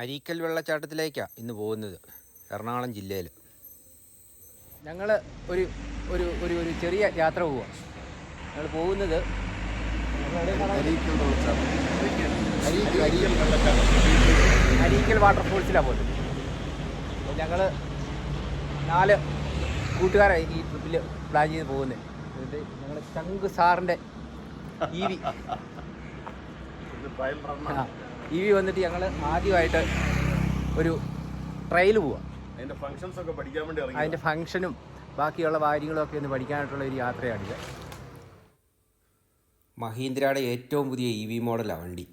അരീക്കൽ വെള്ളച്ചാട്ടത്തിലേക്കാണ് ഇന്ന് പോകുന്നത് എറണാകുളം ജില്ലയിൽ ഞങ്ങൾ ഒരു ഒരു ഒരു ഒരു ചെറിയ യാത്ര പോവുക ഞങ്ങൾ പോകുന്നത് അരീക്കൽ വാട്ടർഫോൾസിലാണ് പോകുന്നത് അപ്പോൾ ഞങ്ങൾ നാല് കൂട്ടുകാരായി ഈ ട്രിപ്പിൽ പ്ലാൻ ചെയ്ത് പോകുന്നത് എന്നിട്ട് ഞങ്ങൾ ചങ്ക് സാറിന്റെ വി. ഇ വി വന്നിട്ട് ഞങ്ങൾ ആദ്യമായിട്ട് ഒരു ട്രെയിൽ പോവാം. അതിന്റെ ഫങ്ഷൻസ് ഒക്കെ പഠിക്കാൻ വേണ്ടി ഇറങ്ങി അതിന്റെ ഫംഗ്ഷനും ബാക്കിയുള്ള കാര്യങ്ങളൊക്കെ ഒന്ന് പഠിക്കാനായിട്ടുള്ള ഒരു യാത്രയാണിത് മഹീന്ദ്രയുടെ ഏറ്റവും പുതിയ ഇ വി മോഡലാണ് വണ്ടി.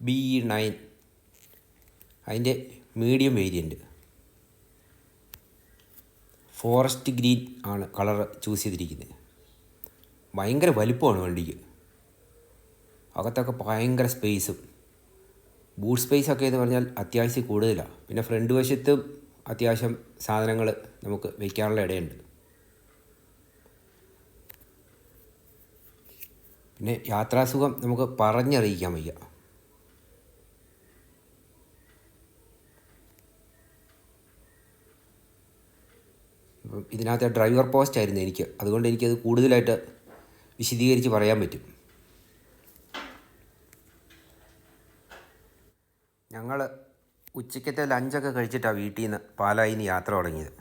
ബി ഇ നയൻ അതിന്റെ മീഡിയം വേരിയന്റ് ഫോറസ്റ്റ് ഗ്രീൻ ആണ് കളർ ചൂസ് ചെയ്തിരിക്കുന്നത്. ഭയങ്കര വലിപ്പമാണ് വണ്ടിക്ക്. അകത്തൊക്കെ ഭയങ്കര സ്പേസും ബൂട്ട് സ്പേസ് ഒക്കെ എന്ന് പറഞ്ഞാൽ അത്യാവശ്യം കൂടുതലാണ്. പിന്നെ ഫ്രണ്ട് വശത്തും അത്യാവശ്യം സാധനങ്ങൾ നമുക്ക് വയ്ക്കാനുള്ള ഇടയുണ്ട്. പിന്നെ യാത്രാസുഖം നമുക്ക് പറഞ്ഞറിയിക്കാൻ വയ്യ. ഇതിനകത്ത് ഡ്രൈവർ പോസ്റ്റ് ആയിരുന്നു എനിക്ക്. അതുകൊണ്ട് എനിക്കത് കൂടുതലായിട്ട് വിശദീകരിച്ച് പറയാൻ പറ്റും. ഞങ്ങൾ ഉച്ചയ്ക്കത്തെ ലഞ്ചൊക്കെ കഴിച്ചിട്ടാണ് വീട്ടിൽ നിന്ന് പാലായിന് യാത്ര തുടങ്ങിയത്.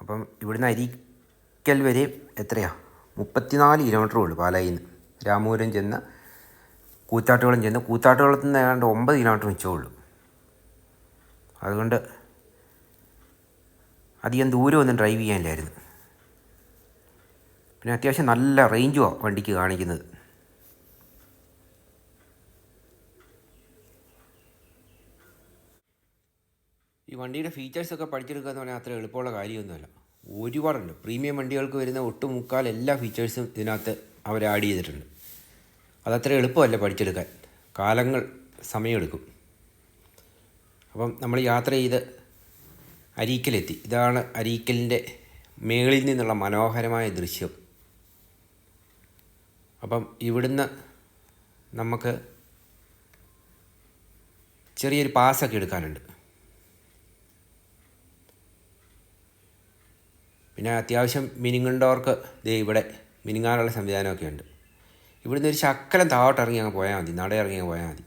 അപ്പം ഇവിടുന്ന് അരിക്കൽ വരെ എത്രയാ? മുപ്പത്തിനാല് കിലോമീറ്റർ ഉള്ളൂ പാലായിൽ നിന്ന് രാമൂരം ചെന്ന് കൂത്താട്ടുകുളം ചെന്ന് കൂത്താട്ടുകുളത്ത് നിന്ന് ഏതാണ്ട് ഒമ്പത് കിലോമീറ്റർ മിച്ചേ ഉള്ളൂ. അതുകൊണ്ട് അധികം ദൂരമൊന്നും ഡ്രൈവ് ചെയ്യാനില്ലായിരുന്നു. പിന്നെ അത്യാവശ്യം നല്ല റേഞ്ചുമാണ് വണ്ടിക്ക് കാണിക്കുന്നത്. ഈ വണ്ടിയുടെ ഫീച്ചേഴ്സൊക്കെ പഠിച്ചെടുക്കുക എന്ന് പറഞ്ഞാൽ അത്ര എളുപ്പമുള്ള കാര്യമൊന്നുമല്ല. ഒരുപാടുണ്ട്. പ്രീമിയം വണ്ടികൾക്ക് വരുന്ന ഒട്ടുമുക്കാൽ എല്ലാ ഫീച്ചേഴ്സും ഇതിനകത്ത് അവർ ആഡ് ചെയ്തിട്ടുണ്ട്. അതത്ര എളുപ്പമല്ല പഠിച്ചെടുക്കാൻ. കാലങ്ങൾ സമയമെടുക്കും. അപ്പം നമ്മൾ യാത്ര ചെയ്ത് അരീക്കലെത്തി. ഇതാണ് അരീക്കലിന്റെ മേളിൽ നിന്നുള്ള മനോഹരമായ ദൃശ്യം. അപ്പം ഇവിടുന്ന് നമുക്ക് ചെറിയൊരു പാസ്സൊക്കെ എടുക്കാനുണ്ട്. പിന്നെ അത്യാവശ്യം മിനിങ്ങുണ്ടവർക്ക് ദേ ഇവിടെ മിനിങ്ങാനുള്ള സംവിധാനമൊക്കെ ഉണ്ട്. ഇവിടുന്ന് ഒരു ശക്കലം താവോട്ട് ഇറങ്ങി അങ്ങ് പോയാൽ മതി നട ഇറങ്ങി അങ്ങ് പോയാൽ മതി.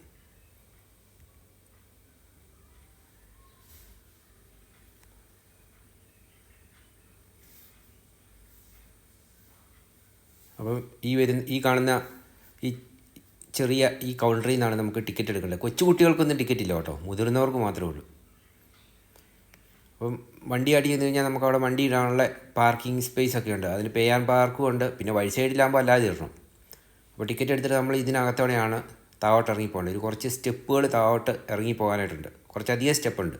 അപ്പം ഈ വരുന്ന ഈ കാണുന്ന ഈ ചെറിയ ഈ കൗണ്ടറിൽ നിന്നാണ് നമുക്ക് ടിക്കറ്റ് എടുക്കേണ്ടത്. കൊച്ചു കുട്ടികൾക്കൊന്നും ടിക്കറ്റ് ഇല്ല കേട്ടോ മുതിർന്നവർക്ക് മാത്രമേ ഉള്ളൂ. അപ്പം വണ്ടി ആടി ചെന്ന് കഴിഞ്ഞാൽ നമുക്ക് അവിടെ വണ്ടി ഇടാനുള്ള പാർക്കിംഗ് സ്പേസ് ഒക്കെ ഉണ്ട്. അതിന് പേ ആൻഡ് പാർക്കും ഉണ്ട്. പിന്നെ വഴി സൈഡിലാകുമ്പോൾ അല്ലാതെ ഇടണം. അപ്പോൾ ടിക്കറ്റ് എടുത്തിട്ട് നമ്മൾ ഇതിനകത്തോടെയാണ് താവോട്ട് ഇറങ്ങി പോകേണ്ടത്. ഒരു കുറച്ച് സ്റ്റെപ്പുകൾ താവോട്ട് ഇറങ്ങി പോകാനായിട്ടുണ്ട്. കുറച്ചധികം സ്റ്റെപ്പ് ഉണ്ട്.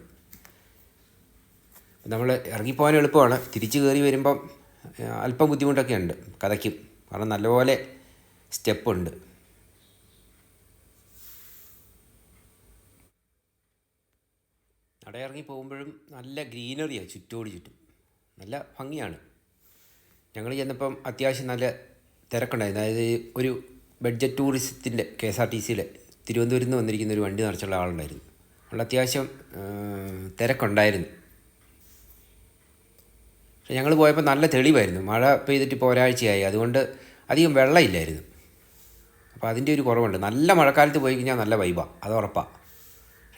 നമ്മൾ ഇറങ്ങിപ്പോകാൻ എളുപ്പമാണ്. തിരിച്ച് കയറി വരുമ്പം അല്പം ബുദ്ധിമുട്ടൊക്കെ ഉണ്ട്. കഥയ്ക്കും. കാരണം നല്ലപോലെ സ്റ്റെപ്പ് ഉണ്ട് നടയിറങ്ങി പോകുമ്പോഴും നല്ല ഗ്രീനറിയാണ് ചുറ്റോട് ചുറ്റും. നല്ല ഭംഗിയാണ്. ഞങ്ങൾ ചെന്നപ്പം അത്യാവശ്യം നല്ല തിരക്കുണ്ടായിരുന്നു. അതായത് ഒരു ബഡ്ജറ്റ് ടൂറിസത്തിന്റെ കെ എസ് ആർ ടി സിയിലെ തിരുവനന്തപുരത്ത് നിന്ന് വന്നിരിക്കുന്ന ഒരു വണ്ടി നിറച്ചുള്ള ആളുണ്ടായിരുന്നു. അവിടെ അത്യാവശ്യം തിരക്കുണ്ടായിരുന്നു. പക്ഷെ ഞങ്ങൾ പോയപ്പോൾ നല്ല തെളിവായിരുന്നു. മഴ പെയ്തിട്ട് ഇപ്പോൾ ഒരാഴ്ചയായി. അതുകൊണ്ട് അധികം വെള്ളമില്ലായിരുന്നു. അപ്പോൾ അതിന്റെ ഒരു കുറവുണ്ട്. നല്ല മഴക്കാലത്ത് പോയി കഴിഞ്ഞാൽ നല്ല വൈബാണ് അത് ഉറപ്പാണ്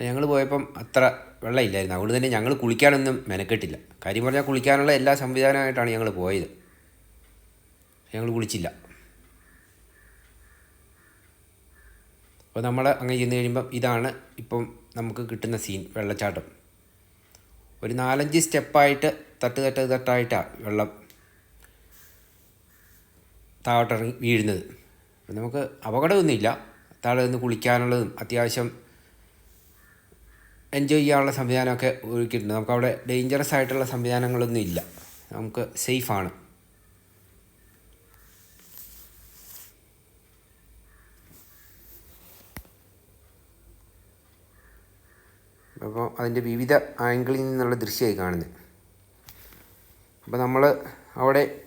ഞങ്ങൾ പോയപ്പം അത്ര വെള്ളമില്ലായിരുന്നു. അതുകൊണ്ട് തന്നെ ഞങ്ങൾ കുളിക്കാനൊന്നും മെനക്കെട്ടില്ല. കാര്യം പറഞ്ഞാൽ കുളിക്കാനുള്ള എല്ലാ സംവിധാനമായിട്ടാണ് ഞങ്ങൾ പോയത്. ഞങ്ങൾ കുളിച്ചില്ല. അപ്പോൾ നമ്മൾ അങ്ങനെ ചെന്ന് കഴിയുമ്പം ഇതാണ് ഇപ്പം നമുക്ക് കിട്ടുന്ന സീൻ വെള്ളച്ചാട്ടം. ഒരു നാലഞ്ച് സ്റ്റെപ്പായിട്ട് തട്ട് തട്ട് തട്ടായിട്ടാണ് വെള്ളം താഴോട്ടിറങ്ങി വീഴുന്നത്. നമുക്ക് അപകടമൊന്നുമില്ല. താഴെ നിന്ന് കുളിക്കാനുള്ളതും അത്യാവശ്യം എൻജോയ് ചെയ്യാനുള്ള സംവിധാനമൊക്കെ ഒരുക്കിയിട്ടുണ്ട്. നമുക്കവിടെ ഡേഞ്ചറസ് ആയിട്ടുള്ള സംവിധാനങ്ങളൊന്നും ഇല്ല. നമുക്ക് സേഫാണ് അപ്പോൾ അതിന്റെ വിവിധ ആംഗിളിൽ നിന്നുള്ള ദൃശ്യമായി കാണുന്നത്. അപ്പോൾ നമ്മൾ അവിടെ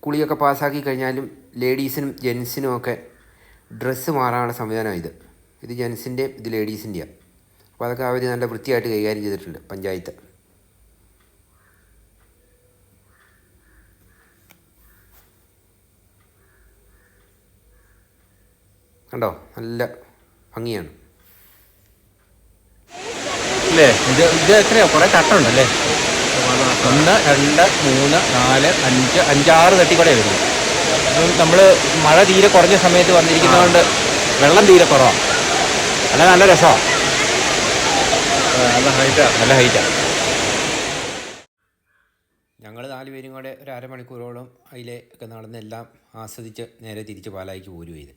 കുളിയൊക്കെ പാസ്സാക്കി കഴിഞ്ഞാലും ലേഡീസിനും ജെൻസിനും ഒക്കെ ഡ്രസ്സ് മാറാനുള്ള സംവിധാനമാണ് ഇത്. ഇത് ജെൻസിന്റെയും ഇത് ലേഡീസിന്റെയാണ് അപ്പോൾ അതൊക്കെ അവർ നല്ല വൃത്തിയായിട്ട് കൈകാര്യം ചെയ്തിട്ടുണ്ട് പഞ്ചായത്ത്. കണ്ടോ? നല്ല ഭംഗിയാണ്. അല്ലേ? ഇത് ഇത് എത്രയാ? കുറേ തട്ടുണ്ടല്ലേ? ഒന്ന് രണ്ട് മൂന്ന് നാല് അഞ്ച് അഞ്ചാറ് തട്ടിക്കൂടെ വരുന്നു നമ്മൾ മഴ തീരെ കുറഞ്ഞ സമയത്ത് വന്നിരിക്കുന്നതുകൊണ്ട് വെള്ളം തീരെ കുറവാണ് അല്ല നല്ല രസമാണ് നല്ല ഹൈറ്റാ നല്ല ഹൈറ്റാണ് ഞങ്ങൾ നാല് പേരും കൂടെ ഒരു അരമണിക്കൂറോളം ഒക്കെ നടന്നെല്ലാം ആസ്വദിച്ച് നേരെ തിരിച്ച് പാലായിക്ക് പോരും ചെയ്ത്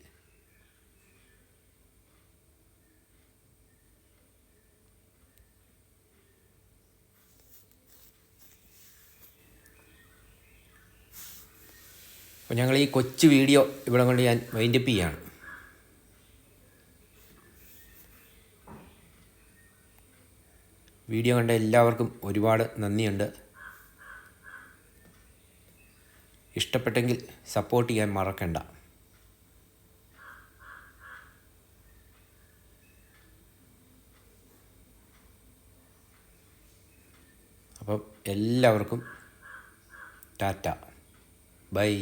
അപ്പോൾ ഞങ്ങൾ ഈ കൊച്ചു വീഡിയോ ഇവിടെ കൊണ്ട് ഞാൻ വൈൻഡപ്പ് ചെയ്യാണ്. വീഡിയോ കണ്ട എല്ലാവർക്കും ഒരുപാട് നന്ദിയുണ്ട്. ഇഷ്ടപ്പെട്ടെങ്കിൽ സപ്പോർട്ട് ചെയ്യാൻ മറക്കണ്ട. അപ്പം എല്ലാവർക്കും ടാറ്റ. ബൈ.